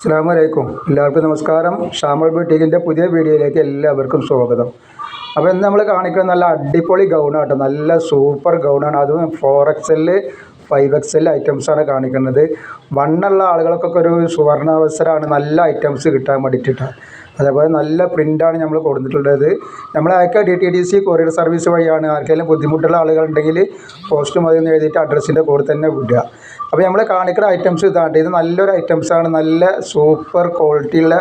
അസ്സാം വലൈക്കും എല്ലാവർക്കും നമസ്കാരം. ഷാമൾ ബുട്ടീക്കിന്റെ പുതിയ വീഡിയോയിലേക്ക് എല്ലാവർക്കും സ്വാഗതം. അപ്പോൾ ഇന്ന് നമ്മൾ കാണിക്കുന്നത് നല്ല അടിപൊളി ഗൗണാണ് കേട്ടോ നല്ല സൂപ്പർ ഗൗണാണ് അതും ഫോർ എക്സെൽ ഫൈവ് ഐറ്റംസ് ഐറ്റംസാണ് കാണിക്കുന്നത്. വണ്ണുള്ള ആളുകൾക്കൊക്കെ ഒരു സുവർണാവസരമാണ് നല്ല ഐറ്റംസ് കിട്ടാൻ വേണ്ടിയിട്ടാണ് അതേപോലെ നല്ല പ്രിന്റാണ് നമ്മൾ കൊടുത്തിട്ടുള്ളത്. നമ്മൾ അയക്കുക D T D C courier service വഴിയാണ് ആർക്കെങ്കിലും ബുദ്ധിമുട്ടുള്ള ആളുകളുണ്ടെങ്കിൽ പോസ്റ്റ് മതി എന്ന് എഴുതിയിട്ട് അഡ്രസ്സിന്റെ കൂടെ തന്നെ വിടുക. അപ്പോൾ നമ്മൾ കാണിക്കുന്ന ഐറ്റംസ് ഇതാണ് ഇത് നല്ലൊരു ഐറ്റംസാണ് നല്ല സൂപ്പർ ക്വാളിറ്റിയുള്ള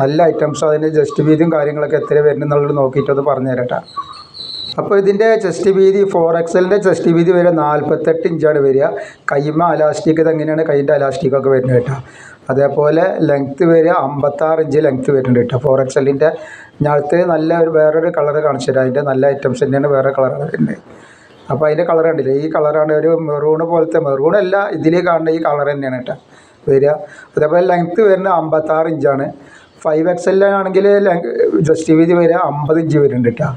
നല്ല ഐറ്റംസ് അതിന്റെ ജസ്റ്റ് വീതിയും കാര്യങ്ങളൊക്കെ എത്ര വരുന്നുള്ളത് നോക്കിയിട്ട് അത് പറഞ്ഞു തരട്ടെ അപ്പോൾ ഇതിന്റെ ചെസ്റ്റ് വീതി ഫോർ എക്സലിന്റെ ചെസ്റ്റ് വീതി വരെ നാൽപ്പത്തെട്ട് ഇഞ്ചാണ് വരിക. കൈമ അലാസ്റ്റിക് ഇത് എങ്ങനെയാണ്? കൈന്റെ അലാസ്റ്റിക്കൊക്കെ വരുന്നത് കേട്ടോ. അതേപോലെ ലെങ്ത്ത് വരിക അമ്പത്താറ് ഇഞ്ച് ലെങ്ത്ത് വരുന്നുണ്ട് കേട്ടോ. ഫോർ എക്സലിന്റെ ഞാളത്ത് നല്ല ഒരു വേറൊരു കളർ കാണിച്ചു തരാം. അതിന്റെ നല്ല ഐറ്റംസ് തന്നെയാണ് വേറെ കളർ വരുന്നത്. അപ്പോൾ അതിന്റെ കളർ കണ്ടില്ലേ? ഈ കളറാണ് ഒരു മെറൂണ് പോലത്തെ മെറൂൺ അല്ല ഇതിൽ കാണുന്ന ഈ കളർ തന്നെയാണ് കേട്ടോ വരിക. അതേപോലെ ലെങ്ത്ത് വരുന്നത് അമ്പത്താറ് ഇഞ്ചാണ് ഫൈവ് എക്സലിനാണെങ്കിൽ ജസ്റ്റ് വീതി വരിക അമ്പത് ഇഞ്ച് വരുന്നുണ്ട് കേട്ടോ.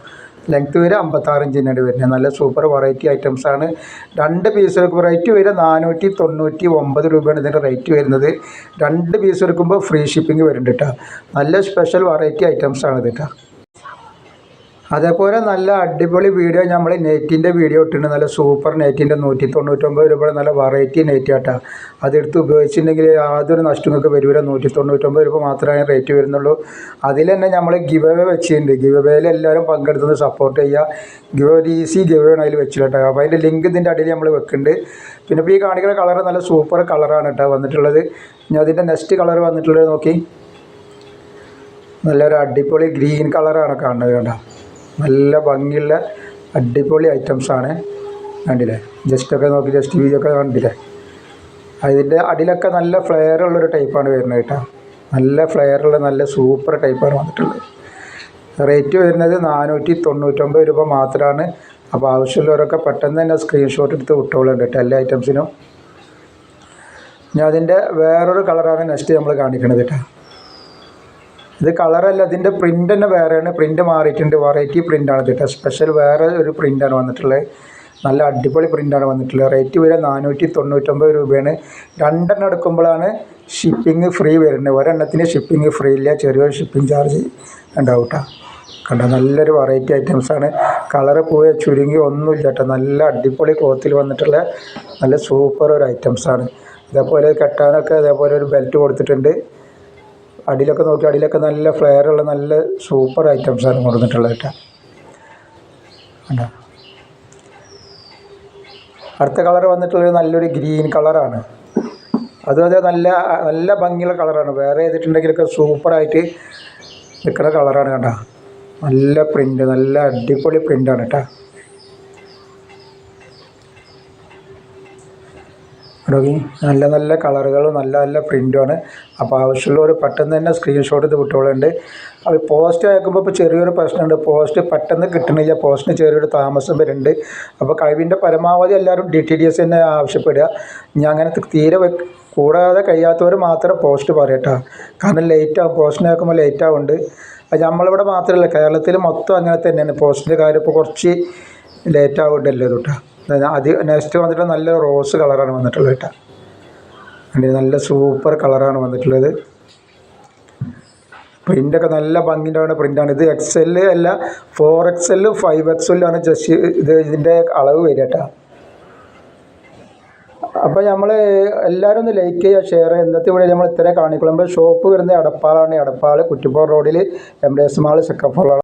ലെങ്ത്ത് വരെ അമ്പത്താറ് ഇഞ്ചിനാണ് വരുന്നത്. നല്ല സൂപ്പർ വെറൈറ്റി ഐറ്റംസ് ആണ്. രണ്ട് പീസ് എടുക്കുമ്പോൾ റേറ്റ് വരെ നാനൂറ്റി തൊണ്ണൂറ്റി ഒമ്പത് രൂപയാണ് ഇതിന്റെ റേറ്റ് വരുന്നത്. രണ്ട് പീസ് എടുക്കുമ്പോൾ ഫ്രീ ഷിപ്പിംഗ് വരുന്നുണ്ട് കേട്ടോ നല്ല സ്പെഷ്യൽ വെറൈറ്റി ഐറ്റംസ് ആണ് കേട്ടോ അതേപോലെ നല്ല അടിപൊളി വീഡിയോ നമ്മൾ നെറ്റിന്റെ വീഡിയോ ഇട്ടിട്ടുണ്ട്. നല്ല സൂപ്പർ നെറ്റിന്റെ നൂറ്റി തൊണ്ണൂറ്റൊമ്പത് രൂപയുടെ നല്ല വെറൈറ്റി നെറ്റ് കേട്ടോ അതെടുത്ത് ഉപയോഗിച്ചിട്ടുണ്ടെങ്കിൽ യാതൊരു നഷ്ടങ്ങൾക്ക് വരില്ല നൂറ്റി തൊണ്ണൂറ്റൊമ്പത് രൂപ മാത്രമേ റേറ്റ് വരുന്നുള്ളൂ. അതിൽ തന്നെ നമ്മൾ ഗിവ് അവേ വെച്ചിട്ടുണ്ട്. ഗിവ് അവേയിൽ എല്ലാവരും പങ്കെടുത്തത് സപ്പോർട്ട് ചെയ്യുക ഗിവ് ഒരു ഈസി ഗിവ് ആണ് അതിൽ വെച്ചിട്ട് അപ്പോൾ അതിന്റെ ലിങ്ക് ഇതിന്റെ അടിയിൽ നമ്മൾ വെക്കുന്നുണ്ട്. പിന്നെ ഇപ്പോൾ ഈ കാണിക്കുന്ന കളർ നല്ല സൂപ്പർ കളറാണ് കേട്ടോ വന്നിട്ടുള്ളത്. ഞാൻ അതിന്റെ നെക്സ്റ്റ് കളർ വന്നിട്ടുള്ളത് നോക്കി. നല്ലൊരു അടിപൊളി ഗ്രീൻ കളറാണ് കാണുന്നത് കണ്ടോ നല്ല ഭംഗിയുള്ള അടിപൊളി ഐറ്റംസാണ്. കണ്ടില്ലേ? ജസ്റ്റൊക്കെ നോക്കി ജസ്റ്റ് വീഡിയൊക്കെ കണ്ടില്ലേ? അതിന്റെ അടിയിലൊക്കെ നല്ല ഫ്ലെയർ ഉള്ളൊരു ടൈപ്പാണ് വരുന്നത് കേട്ടോ. നല്ല ഫ്ലെയർ ഉള്ള നല്ല സൂപ്പർ ടൈപ്പാണ് വന്നിട്ടുള്ളത്. റേറ്റ് വരുന്നത് നാനൂറ്റി തൊണ്ണൂറ്റൊമ്പത് രൂപ മാത്രമാണ് അപ്പോൾ ആവശ്യമുള്ളവരൊക്കെ പെട്ടെന്ന് തന്നെ സ്ക്രീൻഷോട്ട് എടുത്ത് വിട്ടോളുണ്ട് കേട്ടോ എല്ലാ ഐറ്റംസിനും ഞാൻ അതിന്റെ വേറൊരു കളറാണ് നെക്സ്റ്റ് നമ്മൾ കാണിക്കണത് കേട്ടോ. ഇത് കളറല്ല ഇതിന്റെ പ്രിന്റ് തന്നെ വേറെയാണ്. പ്രിന്റ് മാറിയിട്ടുണ്ട്. വെറൈറ്റി പ്രിന്റാണ് കേട്ടോ. സ്പെഷ്യൽ വേറെ ഒരു പ്രിന്റാണ് വന്നിട്ടുള്ളത്. നല്ല അടിപൊളി പ്രിന്റാണ് വന്നിട്ടുള്ളത്. റേറ്റ് വരെ നാനൂറ്റി തൊണ്ണൂറ്റൊമ്പത് രൂപയാണ്. രണ്ടെണ്ണം എടുക്കുമ്പോഴാണ് ഷിപ്പിംഗ് ഫ്രീ വരുന്നത്. ഒരെണ്ണത്തിന് ഷിപ്പിംഗ് ഫ്രീ ഇല്ല. ചെറിയൊരു ഷിപ്പിംഗ് ചാർജ് ഉണ്ടാവും കേട്ടോ. കണ്ടോ? നല്ലൊരു വെറൈറ്റി ഐറ്റംസാണ് കളറ് പോയ ചുരുങ്ങി ഒന്നുമില്ല കേട്ടോ. നല്ല അടിപൊളി ക്ലോത്തിൽ വന്നിട്ടുള്ള നല്ല സൂപ്പർ ഒരു ഐറ്റംസാണ് ഇതേപോലെ കെട്ടാനൊക്കെ അതേപോലെ ഒരു ബെൽറ്റ് കൊടുത്തിട്ടുണ്ട്. അടിയിലൊക്കെ നോക്കി അടിയിലൊക്കെ നല്ല ഫ്ലെയർ ഉള്ള നല്ല സൂപ്പർ ഐറ്റംസാണ് കൊടുത്തിട്ടുള്ളത് കേട്ടോ. അടുത്ത കളർ വന്നിട്ടുള്ളത് നല്ലൊരു ഗ്രീൻ കളറാണ് അതും അതെ നല്ല നല്ല ഭംഗിയുള്ള കളറാണ് വേറെ ചെയ്തിട്ടുണ്ടെങ്കിലൊക്കെ സൂപ്പറായിട്ട് നിൽക്കുന്ന കളറാണ് കേട്ടോ നല്ല പ്രിന്റ് നല്ല അടിപൊളി പ്രിന്റാണ് കേട്ടോ. തുടങ്ങി നല്ല നല്ല കളറുകളും നല്ല നല്ല പ്രിന്റുമാണ് അപ്പോൾ ആവശ്യമുള്ളവർ പെട്ടെന്ന് തന്നെ സ്ക്രീൻഷോട്ട് ഇത് വിട്ടോളുണ്ട്. അപ്പോൾ പോസ്റ്റ് അയക്കുമ്പോൾ ഇപ്പോൾ ചെറിയൊരു പ്രശ്നമുണ്ട്. പോസ്റ്റ് പെട്ടെന്ന് കിട്ടണില്ല. പോസ്റ്റിന് ചെറിയൊരു താമസം വരുന്നുണ്ട്. അപ്പോൾ കഴിവിന്റെ പരമാവധി എല്ലാവരും ഡി ടി ഡി എസ് തന്നെ ആവശ്യപ്പെടുക. ഞാൻ അങ്ങനെ തീരെ കൂടാതെ കഴിയാത്തവർ മാത്രം പോസ്റ്റ് പറയട്ടോ കാരണം ലേറ്റ് ആകും പോസ്റ്റിന് അയക്കുമ്പോൾ ലേറ്റ് ആവുന്നുണ്ട്. അത് നമ്മളിവിടെ മാത്രമല്ല. കേരളത്തിൽ മൊത്തം അങ്ങനെ തന്നെയാണ്. പോസ്റ്റിന്റെ കാര്യം ഇപ്പോൾ കുറച്ച് ലേറ്റ് ആവുന്നുണ്ടല്ലോ തൊട്ടാ അത് നെക്സ്റ്റ് വന്നിട്ട് നല്ല റോസ് കളറാണ് വന്നിട്ടുള്ളത് കേട്ടോ. അതിന്റെ നല്ല സൂപ്പർ കളറാണ് വന്നിട്ടുള്ളത്. പ്രിന്റൊക്കെ നല്ല ഭംഗിന്റെ പ്രിന്റാണ് ഇത് എക്സ് എൽ അല്ല ഫോർ എക്സ് എല്ലും ഫൈവ് എക്സ് എല്ലാണ് ജസ്റ്റ് ഇത് ഇതിന്റെ അളവ് വരിക കേട്ടോ. അപ്പോൾ നമ്മൾ എല്ലാവരും ഒന്ന് ലൈക്ക് ചെയ്യുക ഷെയർ ചെയ്യുക. ഇന്നത്തെ ഇവിടെ നമ്മൾ ഇത്രയും കാണിക്കുള്ളൂ. നമ്മുടെ ഷോപ്പ് വരുന്നത് എടപ്പാളാണ്. എടപ്പാൾ കുറ്റിപ്പുറം റോഡിൽ M D S mall second